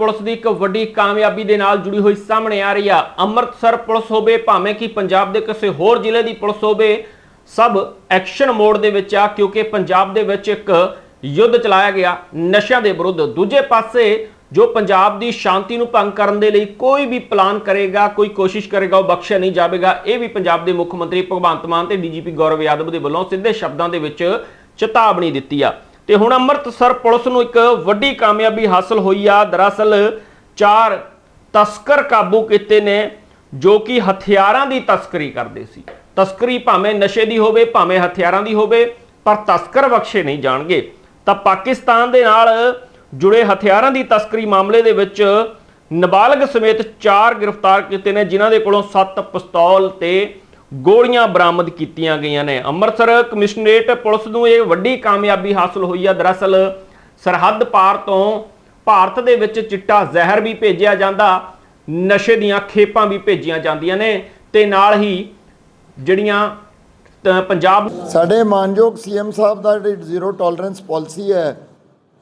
Police ਦੀ ਇੱਕ ਵੱਡੀ ਕਾਮਯਾਬੀ ਦੇ ਨਾਲ ਜੁੜੀ ਹੋਈ ਸਾਹਮਣੇ ਆ ਰਹੀ ਆ। ਅੰਮ੍ਰਿਤਸਰ ਪੁਲਿਸ ਹੋਵੇ, ਭਾਵੇਂ ਕਿ ਪੰਜਾਬ ਦੇ ਕਿਸੇ ਹੋਰ ਜ਼ਿਲ੍ਹੇ ਦੀ ਪੁਲਿਸ ਹੋਵੇ, ਸਭ ਐਕਸ਼ਨ ਮੋਡ ਦੇ ਵਿੱਚ ਆ, ਕਿਉਂਕਿ ਪੰਜਾਬ ਦੇ ਵਿੱਚ ਇੱਕ ਯੁੱਧ ਚਲਾਇਆ ਗਿਆ ਨਸ਼ਿਆਂ ਦੇ ਵਿਰੁੱਧ। ਦੂਜੇ ਪਾਸੇ ਜੋ ਪੰਜਾਬ ਦੀ ਸ਼ਾਂਤੀ ਨੂੰ ਭੰਗ ਕਰਨ ਦੇ ਲਈ ਕੋਈ ਵੀ ਪਲਾਨ ਕਰੇਗਾ, ਕੋਈ ਕੋਸ਼ਿਸ਼ ਕਰੇਗਾ, ਉਹ ਬਖਸ਼ਿਆ ਨਹੀਂ ਜਾਵੇਗਾ। ਇਹ ਵੀ ਪੰਜਾਬ ਦੇ ਮੁੱਖ ਮੰਤਰੀ ਭਗਵੰਤ ਮਾਨ ਤੇ ਡੀਜੀਪੀ ਗੌਰਵ ਯਾਦਵ ਦੇ ਵੱਲੋਂ ਸਿੱਧੇ ਸ਼ਬਦਾਂ ਦੇ ਵਿੱਚ ਚੇਤਾਵਨੀ ਦਿੱਤੀ ਆ। ਤੇ ਹੁਣ ਅੰਮ੍ਰਿਤਸਰ ਪੁਲਿਸ ਨੂੰ ਇੱਕ ਵੱਡੀ ਕਾਮਯਾਬੀ ਹਾਸਲ ਹੋਈ ਆ। ਦਰਅਸਲ ਚਾਰ ਤਸਕਰ ਕਾਬੂ ਕੀਤੇ ਨੇ ਜੋ ਕਿ ਹਥਿਆਰਾਂ ਦੀ ਤਸਕਰੀ ਕਰਦੇ ਸੀ। ਤਸਕਰੀ ਭਾਵੇਂ ਨਸ਼ੇ ਦੀ ਹੋਵੇ, ਭਾਵੇਂ ਹਥਿਆਰਾਂ ਦੀ ਹੋਵੇ, ਪਰ ਤਸਕਰ ਬਖਸ਼ੇ ਨਹੀਂ ਜਾਣਗੇ। ਤਾਂ ਪਾਕਿਸਤਾਨ ਦੇ ਨਾਲ ਜੁੜੇ ਹਥਿਆਰਾਂ ਦੀ ਤਸਕਰੀ ਮਾਮਲੇ ਦੇ ਵਿੱਚ ਨਾਬਾਲਗ ਸਮੇਤ ਚਾਰ ਗ੍ਰਿਫਤਾਰ ਕੀਤੇ ਨੇ, ਜਿਨ੍ਹਾਂ ਦੇ ਕੋਲੋਂ 7 ਪਿਸਤੌਲ ਤੇ ਗੋਲੀਆਂ ਬਰਾਮਦ ਕੀਤੀਆਂ ਗਈਆਂ ਨੇ। ਅੰਮ੍ਰਿਤਸਰ ਕਮਿਸ਼ਨਰੇਟ ਪੁਲਿਸ ਨੂੰ ਇਹ ਵੱਡੀ ਕਾਮਯਾਬੀ ਹਾਸਲ ਹੋਈ ਆ। ਦਰਅਸਲ ਸਰਹੱਦ ਪਾਰ ਤੋਂ ਭਾਰਤ ਦੇ ਵਿੱਚ ਚਿੱਟਾ ਜ਼ਹਿਰ ਵੀ ਭੇਜਿਆ ਜਾਂਦਾ, ਨਸ਼ੇ ਦੀਆਂ ਖੇਪਾਂ ਵੀ ਭੇਜੀਆਂ ਜਾਂਦੀਆਂ ਨੇ ਤੇ ਨਾਲ ਹੀ ਜਿਹੜੀਆਂ ਪੰਜਾਬ ਸਾਡੇ ਮਾਨਯੋਗ ਸੀਐਮ ਸਾਹਿਬ ਦਾ ਜਿਹੜੀ ਜ਼ੀਰੋ ਟੋਲਰੈਂਸ ਪਾਲਿਸੀ ਹੈ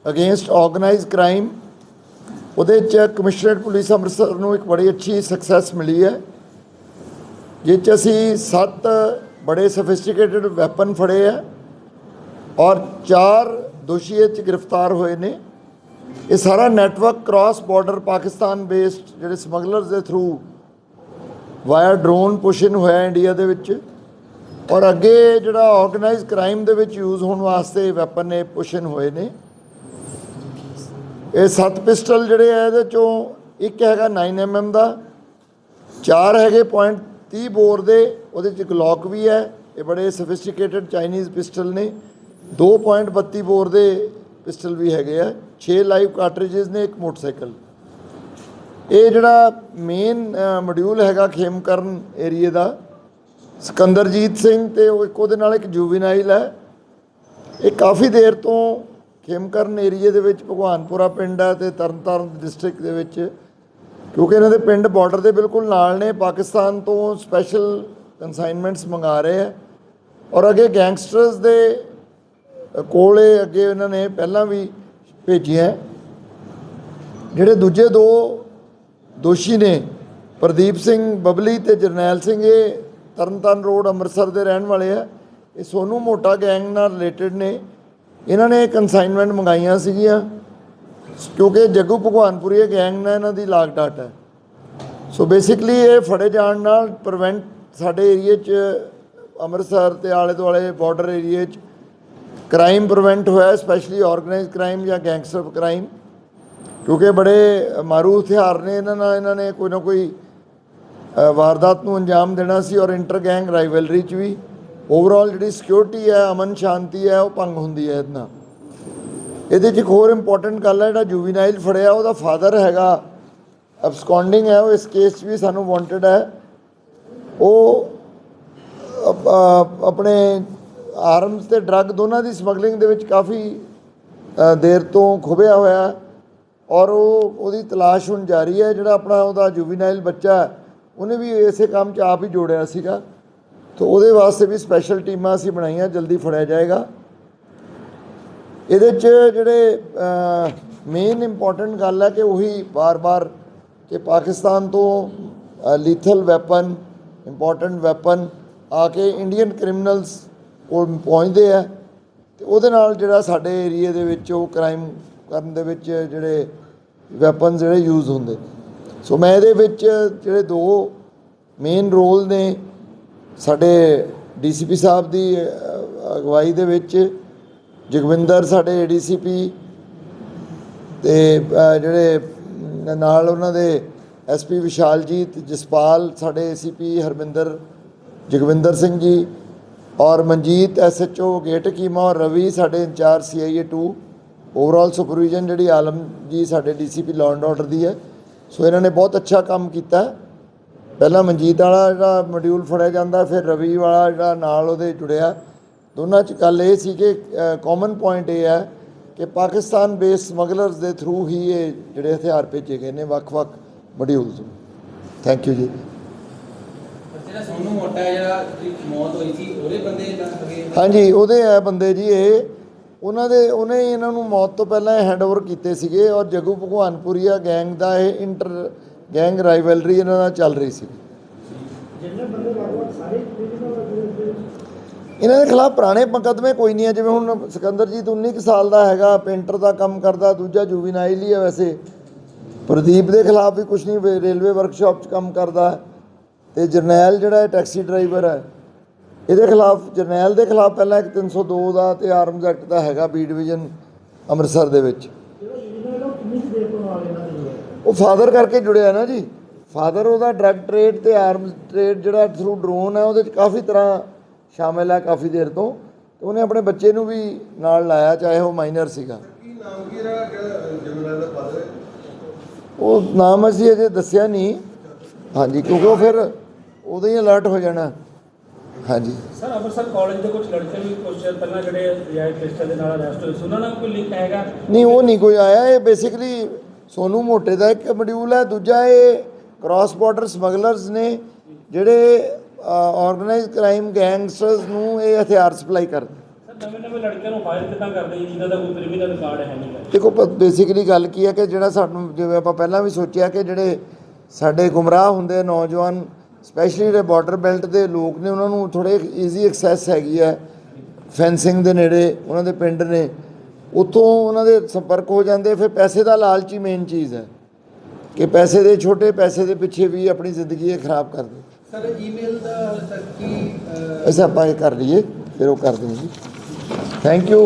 ਅਗੇਂਸਟ ਆਰਗੇਨਾਈਜ਼ਡ ਕ੍ਰਾਈਮ, ਉਹਦੇ ਚ ਕਮਿਸ਼ਨਰੇਟ ਪੁਲਿਸ ਅੰਮ੍ਰਿਤਸਰ ਨੂੰ ਇੱਕ ਬੜੀ ਅੱਛੀ ਸਕਸੈਸ ਮਿਲੀ ਹੈ। ਜਿਸ 'ਚ ਅਸੀਂ ਸੱਤ ਬੜੇ ਸਫਿਸਟੀਕੇਟਿਡ ਵੈਪਨ ਫੜੇ ਆ ਔਰ ਚਾਰ ਦੋਸ਼ੀ ਇਹ 'ਚ ਗ੍ਰਿਫਤਾਰ ਹੋਏ ਨੇ। ਇਹ ਸਾਰਾ network cross border Pakistan based ਜਿਹੜੇ ਸਮਗਲਰਸ ਦੇ ਥਰੂ ਵਾਇਆ ਡਰੋਨ ਪੁਸ਼ਨ ਹੋਇਆ ਇੰਡੀਆ ਦੇ ਵਿੱਚ ਔਰ ਅੱਗੇ ਜਿਹੜਾ ਆਰਗੇਨਾਈਜ਼ ਕ੍ਰਾਈਮ ਦੇ ਵਿੱਚ ਯੂਜ਼ ਹੋਣ ਵਾਸਤੇ ਵੈਪਨ ਨੇ ਪੁਸ਼ਨ ਹੋਏ ਨੇ। ਇਹ ਸੱਤ ਪਿਸਟਲ ਜਿਹੜੇ ਆ ਇਹਦੇ ਚੋਂ ਇੱਕ ਹੈਗਾ 9mm ਦਾ, ਚਾਰ ਹੈਗੇ ਪੁਆਇੰਟ 30 ਬੋਰ ਦੇ, ਉਹਦੇ ਚ ਗਲੌਕ ਵੀ ਹੈ, ਇਹ ਬੜੇ ਸਫਿਸਟੀਕੇਟਡ ਚਾਈਨੀਜ਼ ਪਿਸਟਲ ਨੇ। 2.32 ਬੋਰ ਦੇ ਪਿਸਟਲ ਵੀ ਹੈਗੇ ਆ 6 ਲਾਈਵ ਕਾਰਟ੍ਰਿਜਸ ਨੇ, ਇੱਕ ਮੋਟਰਸਾਈਕਲ। ਇਹ ਜਿਹੜਾ ਮੇਨ ਮੋਡਿਊਲ ਹੈਗਾ ਖੇਮਕਰਨ ਏਰੀਏ ਦਾ, ਸਿਕੰਦਰਜੀਤ ਸਿੰਘ ਤੇ ਉਹ ਇੱਕ ਉਹਦੇ ਨਾਲ ਇੱਕ ਜੁਵੀਨਾਈਲ ਹੈ। ਇਹ ਕਾਫੀ ਦੇਰ ਤੋਂ ਖੇਮਕਰਨ ਏਰੀਏ ਦੇ ਵਿੱਚ ਭਗਵਾਨਪੁਰਾ ਪਿੰਡ ਹੈ ਤੇ ਤਰਨਤਾਰਨ ਡਿਸਟ੍ਰਿਕਟ ਦੇ ਵਿੱਚ ਕਿਉਂਕਿ ਇਹਨਾਂ ਦੇ ਪਿੰਡ ਬਾਰਡਰ ਦੇ ਬਿਲਕੁਲ ਨਾਲ ਨੇ, ਪਾਕਿਸਤਾਨ ਤੋਂ ਸਪੈਸ਼ਲ ਕਨਸਾਈਨਮੈਂਟਸ ਮੰਗਾ ਰਹੇ ਆ। ਔਰ ਅੱਗੇ ਗੈਂਗਸਟਰਸ ਦੇ ਕੋਲੇ ਅੱਗੇ ਇਹਨਾਂ ਨੇ ਪਹਿਲਾਂ ਵੀ ਭੇਜੀਆਂ ਜਿਹੜੇ ਦੂਜੇ ਦੋ ਦੋਸ਼ੀ ਨੇ, ਪ੍ਰਦੀਪ ਸਿੰਘ ਬਬਲੀ ਤੇ ਜਰਨੈਲ ਸਿੰਘ, ਇਹ ਤਰਨਤਾਰਨ ਰੋਡ ਅੰਮ੍ਰਿਤਸਰ ਦੇ ਰਹਿਣ ਵਾਲੇ ਆ। ਇਹ ਸੋਨੂ ਮੋਟਾ ਗੈਂਗ ਨਾਲ ਰਿਲੇਟਡ ਨੇ। ਇਹਨਾਂ ਨੇ ਕਨਸਾਈਨਮੈਂਟ ਮੰਗਾਈਆਂ ਸੀਗੀਆਂ। ਕਿਉਂਕਿ ਜੱਗੂ ਭਗਵਾਨਪੁਰੀ ਇਹ ਗੈਂਗ ਨਾਲ ਇਹਨਾਂ ਦੀ ਲਾਗ ਡਾਟ ਹੈ। ਸੋ ਬੇਸਿਕਲੀ ਇਹ ਫੜੇ ਜਾਣ ਨਾਲ ਪ੍ਰੀਵੈਂਟ ਸਾਡੇ ਏਰੀਏ 'ਚ ਅੰਮ੍ਰਿਤਸਰ ਤੇ ਆਲੇ ਦੁਆਲੇ ਬਾਰਡਰ ਏਰੀਏ 'ਚ ਕ੍ਰਾਈਮ ਪ੍ਰੀਵੈਂਟ ਹੋਇਆ ਸਪੈਸ਼ਲੀ ਆਰਗੇਨਾਈਜ਼ਡ ਕ੍ਰਾਈਮ ਜਾਂ ਗੈਂਗਸਟਰ ਕ੍ਰਾਈਮ ਕਿਉਂਕਿ ਬੜੇ ਮਾਰੂ ਹਥਿਆਰ ਨੇ ਇਹਨਾਂ ਨਾਲ, ਇਹਨਾਂ ਨੇ ਕੋਈ ਨਾ ਕੋਈ ਵਾਰਦਾਤ ਨੂੰ ਅੰਜਾਮ ਦੇਣਾ ਸੀ ਔਰ ਇੰਟਰ ਗੈਂਗ ਰਾਈਵਲਰੀ 'ਚ ਵੀ। ਓਵਰਆਲ ਜਿਹੜੀ ਸਿਕਿਉਰਿਟੀ ਹੈ, ਅਮਨ ਸ਼ਾਂਤੀ ਹੈ, ਉਹ ਭੰਗ ਹੁੰਦੀ ਹੈ ਇਹਦੇ ਨਾਲ। ਇਹਦੇ 'ਚ ਇੱਕ ਹੋਰ ਇੰਪੋਰਟੈਂਟ ਗੱਲ ਹੈ ਜਿਹੜਾ ਜੁਵੀਨਾਈਲ ਫੜਿਆ, ਉਹਦਾ ਫਾਦਰ ਹੈਗਾ ਅਬਸਕੌਂਡਿੰਗ ਹੈ, ਉਹ ਇਸ ਕੇਸ 'ਚ ਵੀ ਸਾਨੂੰ ਵਾਂਟਡ ਹੈ। ਉਹ ਆਪਣੇ ਆਰਮਸ ਤੇ ਡਰੱਗ ਦੋਨਾਂ ਦੀ ਸਮਗਲਿੰਗ ਦੇ ਵਿੱਚ ਕਾਫੀ ਦੇਰ ਤੋਂ ਖੁਬਿਆ ਹੋਇਆ ਔਰ ਉਹ, ਉਹਦੀ ਤਲਾਸ਼ ਹੁਣ ਜਾਰੀ ਹੈ, ਜਿਹੜਾ ਆਪਣਾ ਉਹਦਾ ਜੁਵੀਨਾਈਲ ਬੱਚਾ ਉਹਨੇ ਵੀ ਇਸੇ ਕੰਮ 'ਚ ਆਪ ਹੀ ਜੋੜਿਆ ਸੀਗਾ। ਤਾਂ ਉਹਦੇ ਵਾਸਤੇ ਵੀ ਸਪੈਸ਼ਲ ਟੀਮਾਂ ਅਸੀਂ ਬਣਾਈਆਂ, ਜਲਦੀ ਫੜਿਆ ਜਾਏਗਾ। ਇਹਦੇ 'ਚ ਜਿਹੜੇ ਮੇਨ ਇੰਪੋਰਟੈਂਟ ਗੱਲ ਹੈ ਕਿ ਉਹੀ ਬਾਰ-ਬਾਰ ਕਿ ਪਾਕਿਸਤਾਨ ਤੋਂ ਲੀਥਲ ਵੈਪਨ ਇੰਪੋਰਟੈਂਟ ਵੈਪਨ ਆ ਕੇ ਇੰਡੀਅਨ ਕ੍ਰਿਮੀਨਲਸ ਕੋਲ ਪਹੁੰਚਦੇ ਆ। ਤੇ ਉਹਦੇ ਨਾਲ ਜਿਹੜਾ ਸਾਡੇ ਏਰੀਆ ਦੇ ਵਿੱਚ ਉਹ ਕ੍ਰਾਈਮ ਕਰਨ ਦੇ ਵਿੱਚ ਜਿਹੜੇ ਵੈਪਨਸ ਜਿਹੜੇ ਯੂਜ਼ ਹੁੰਦੇ। ਸੋ ਮੈਂ ਇਹਦੇ ਵਿੱਚ ਜਿਹੜੇ ਦੋ ਮੇਨ ਰੋਲ ਨੇ ਸਾਡੇ ਡੀਸੀਪੀ ਸਾਹਿਬ ਦੀ ਅਗਵਾਈ ਦੇ ਵਿੱਚ ਜਗਵਿੰਦਰ ਸਾਡੇ ਏਡੀਸੀਪੀ ਤੇ ਅ, ਜਿਹੜੇ ਨਾਲ ਉਹਨਾਂ ਦੇ ਐਸਪੀ ਵਿਸ਼ਾਲਜੀਤ ਜਸਪਾਲ ਸਾਡੇ ਏਸੀਪੀ ਹਰਮਿੰਦਰ ਜਗਵਿੰਦਰ ਸਿੰਘ ਜੀ ਔਰ ਮਨਜੀਤ ਐਸਐਚਓ ਗੇਟ ਕੀਮਾ ਔਰ ਰਵੀ ਸਾਡੇ ਇੰਚਾਰਜ ਸੀਆਈਏ 2 ਓਵਰਆਲ ਸੁਪਰਵੀਜ਼ਨ ਜਿਹੜੀ ਆਲਮ ਜੀ ਸਾਡੇ ਡੀਸੀਪੀ ਲਾਅ ਐਂਡ ਆਰਡਰ ਦੀ ਹੈ। ਸੋ ਇਹਨਾਂ ਨੇ ਬਹੁਤ ਅੱਛਾ ਕੰਮ ਕੀਤਾ। ਪਹਿਲਾਂ ਮਨਜੀਤ ਵਾਲਾ ਜਿਹੜਾ ਮੋਡਿਊਲ ਫੜਿਆ ਜਾਂਦਾ ਫਿਰ ਰਵੀ ਵਾਲਾ ਜਿਹੜਾ ਨਾਲ ਉਹਦੇ ਜੁੜਿਆ। ਦੋਨਾਂ 'ਚ ਗੱਲ ਇਹ ਸੀ ਕਿ ਕਾਮਨ ਪੁਆਇੰਟ ਇਹ ਹੈ ਕਿ ਪਾਕਿਸਤਾਨ ਬੇਸ ਸਮਗਲਰਸ ਦੇ ਥਰੂ ਹੀ ਇਹ ਜਿਹੜੇ ਹਥਿਆਰ ਭੇਜੇ ਗਏ ਨੇ ਵੱਖ-ਵੱਖ ਮੋਡਿਊਲਸ ਥੈਂਕ ਯੂ ਜੀ। ਜਿਹੜਾ ਸੋਨੂ ਮੋਟਾ ਜਿਹੜਾ ਮੌਤ ਹੋਈ ਸੀ ਉਹਦੇ ਬੰਦੇ ਹਾਂਜੀ ਉਹਦੇ ਆ ਬੰਦੇ ਜੀ ਇਹ। ਉਹਨਾਂ ਦੇ ਉਹਨੇ ਹੀ ਇਹਨਾਂ ਨੂੰ ਮੌਤ ਤੋਂ ਪਹਿਲਾਂ ਹੈਂਡਓਵਰ ਕੀਤੇ ਸੀਗੇ ਔਰ ਜਗੂ ਭਗਵਾਨਪੁਰੀਆ ਗੈਂਗ ਦਾ ਇਹ ਇੰਟਰ ਗੈਂਗ ਰਾਈਵਲਰੀ ਇਹਨਾਂ ਨਾਲ ਚੱਲ ਰਹੀ ਸੀ। ਇਹਨਾਂ ਦੇ ਖਿਲਾਫ ਪੁਰਾਣੇ ਮੁਕੱਦਮੇ ਕੋਈ ਨਹੀਂ ਹੈ। ਜਿਵੇਂ ਹੁਣ ਸਿਕੰਦਰਜੀਤ 19 ਕੁ ਸਾਲ ਦਾ ਹੈਗਾ, ਪੇਂਟਰ ਦਾ ਕੰਮ ਕਰਦਾ, ਦੂਜਾ ਜੁਵੀਨਾਈਲ ਹੀ ਹੈ ਵੈਸੇ। ਪ੍ਰਦੀਪ ਦੇ ਖਿਲਾਫ ਵੀ ਕੁਝ ਨਹੀਂ ਰੇਲਵੇ ਵਰਕਸ਼ਾਪ 'ਚ ਕੰਮ ਕਰਦਾ। ਹੈ। ਤੇ ਜਰਨੈਲ ਜਿਹੜਾ ਹੈ, ਟੈਕਸੀ ਡਰਾਈਵਰ ਹੈ। ਇਹਦੇ ਖਿਲਾਫ, ਜਰਨੈਲ ਦੇ ਖਿਲਾਫ ਪਹਿਲਾਂ ਇੱਕ 302 ਦਾ ਤੇ ਆਰਮਜ਼ ਐਕਟ ਦਾ ਹੈਗਾ, ਬੀ ਡਿਵੀਜ਼ਨ ਅੰਮ੍ਰਿਤਸਰ ਦੇ ਵਿੱਚ। ਉਹ ਫਾਦਰ ਕਰਕੇ ਜੁੜਿਆ ਨਾ ਜੀ। ਫਾਦਰ ਉਹਦਾ ਡਰੱਗ ਟ੍ਰੇਡ ਤੇ ਆਰਮਜ਼ ਟ੍ਰੇਡ ਜਿਹੜਾ, ਥਰੂ ਡਰੋਨ ਹੈ, ਉਹਦੇ ਚ ਕਾਫੀ ਤਰ੍ਹਾਂ ਸ਼ਾਮਿਲ ਹੈ ਕਾਫੀ ਦੇਰ ਤੋਂ ਤੇ ਉਹਨੇ ਆਪਣੇ ਬੱਚੇ ਨੂੰ ਵੀ ਨਾਲ ਲਾਇਆ ਚਾਹੇ ਉਹ ਮਾਈਨਰ ਸੀਗਾ। ਕੀ ਨਾਮ ਕੀ ਰਿਹਾ? ਕਿਹੜਾ ਜਮਨਾ ਦਾ ਫਾਦਰ ਹੈ? ਉਹ ਨਾਮ ਅਸੀਂ ਅਜੇ ਦੱਸਿਆ ਨਹੀਂ। ਹਾਂਜੀ ਕਿਉਂਕਿ ਉਹ ਫਿਰ ਉਦੋਂ ਹੀ ਅਲਰਟ ਹੋ ਜਾਣਾ। ਹਾਂਜੀ। ਸਰ ਅੰਮ੍ਰਿਤਸਰ ਕਾਲਜ ਦੇ ਕੁਝ ਲੜਕੇ ਵੀ ਕੁਝ ਪਹਿਲਾਂ ਜਿਹੜੇ ਰਿਆਇਤ ਪਿਸਟਲ ਦੇ ਨਾਲ ਅਰੈਸਟ ਹੋਏ ਸੀ ਉਹਨਾਂ ਨਾਲ ਕੋਈ ਲਿੰਕ ਹੈਗਾ? ਨਹੀਂ ਉਹ ਨਹੀਂ ਕੋਈ ਆਇਆ। ਇਹ ਬੇਸਿਕਲੀ ਸੋਨੂ ਮੋਟੇ ਦਾ ਇੱਕ ਮੋਡਿਊਲ ਹੈ ਦੂਜਾ ਇਹ ਕ੍ਰਾਸ ਬਾਰਡਰ ਸਮਗਲਰਸ ਨੇ ਜਿਹੜੇ ਆਰਗੇਨਾਈਜ਼ਡ ਕ੍ਰਾਈਮ ਗੈਂਗਸਟਰਸ ਨੂੰ ਇਹ ਹਥਿਆਰ ਸਪਲਾਈ ਕਰਦੇ ਸਰ ਨਵੇਂ ਨਵੇਂ ਲੜਕਿਆਂ ਨੂੰ ਫਾਇਰ ਕਿੱਦਾਂ ਕਰਦੇ ਜੀ ਜਿਨ੍ਹਾਂ ਦਾ ਕੋਈ ਕ੍ਰਿਮੀਨਲ ਰਿਕਾਰਡ ਹੈ ਨਹੀਂ ਗਾ ਦੇਖੋ ਬੇਸਿਕਲੀ ਗੱਲ ਕੀ ਹੈ ਕਿ ਜਿਹੜਾ ਸਾਨੂੰ ਜਿਵੇਂ ਆਪਾਂ ਪਹਿਲਾਂ ਵੀ ਸੋਚਿਆ ਕਿ ਜਿਹੜੇ ਸਾਡੇ ਗੁੰਮਰਾਹ ਹੁੰਦੇ ਨੌਜਵਾਨ ਸਪੈਸ਼ਲੀ ਜਿਹੜੇ ਬਾਰਡਰ ਬੈਲਟ ਦੇ ਲੋਕ ਨੇ ਉਹਨਾਂ ਨੂੰ ਥੋੜੇ ਈਜ਼ੀ ਐਕਸੈਸ ਹੈਗੀ ਹੈ। ਫੈਂਸਿੰਗ ਦੇ ਨੇੜੇ ਉਹਨਾਂ ਦੇ ਪਿੰਡ ਨੇ। ਉੱਥੋਂ ਉਹਨਾਂ ਦੇ ਸੰਪਰਕ ਹੋ ਜਾਂਦੇ ਫਿਰ ਪੈਸੇ ਦਾ ਲਾਲਚ ਹੀ ਮੇਨ ਚੀਜ਼ ਹੈ ਕਿ ਪੈਸੇ ਦੇ ਛੋਟੇ ਪੈਸੇ ਦੇ ਪਿੱਛੇ ਵੀ ਆਪਣੀ ਜ਼ਿੰਦਗੀ ਇਹ ਖਰਾਬ ਕਰਦੇ ਸਰ ਈਮੇਲ ਦਾ ਹਾਲੇ ਤੱਕ ਕੀ ਅਹ, ਆਪਾਂ ਇਹ ਕਰ ਲਈਏ ਫਿਰ ਉਹ ਕਰ ਦੇਣਗੇ ਥੈਂਕ ਯੂ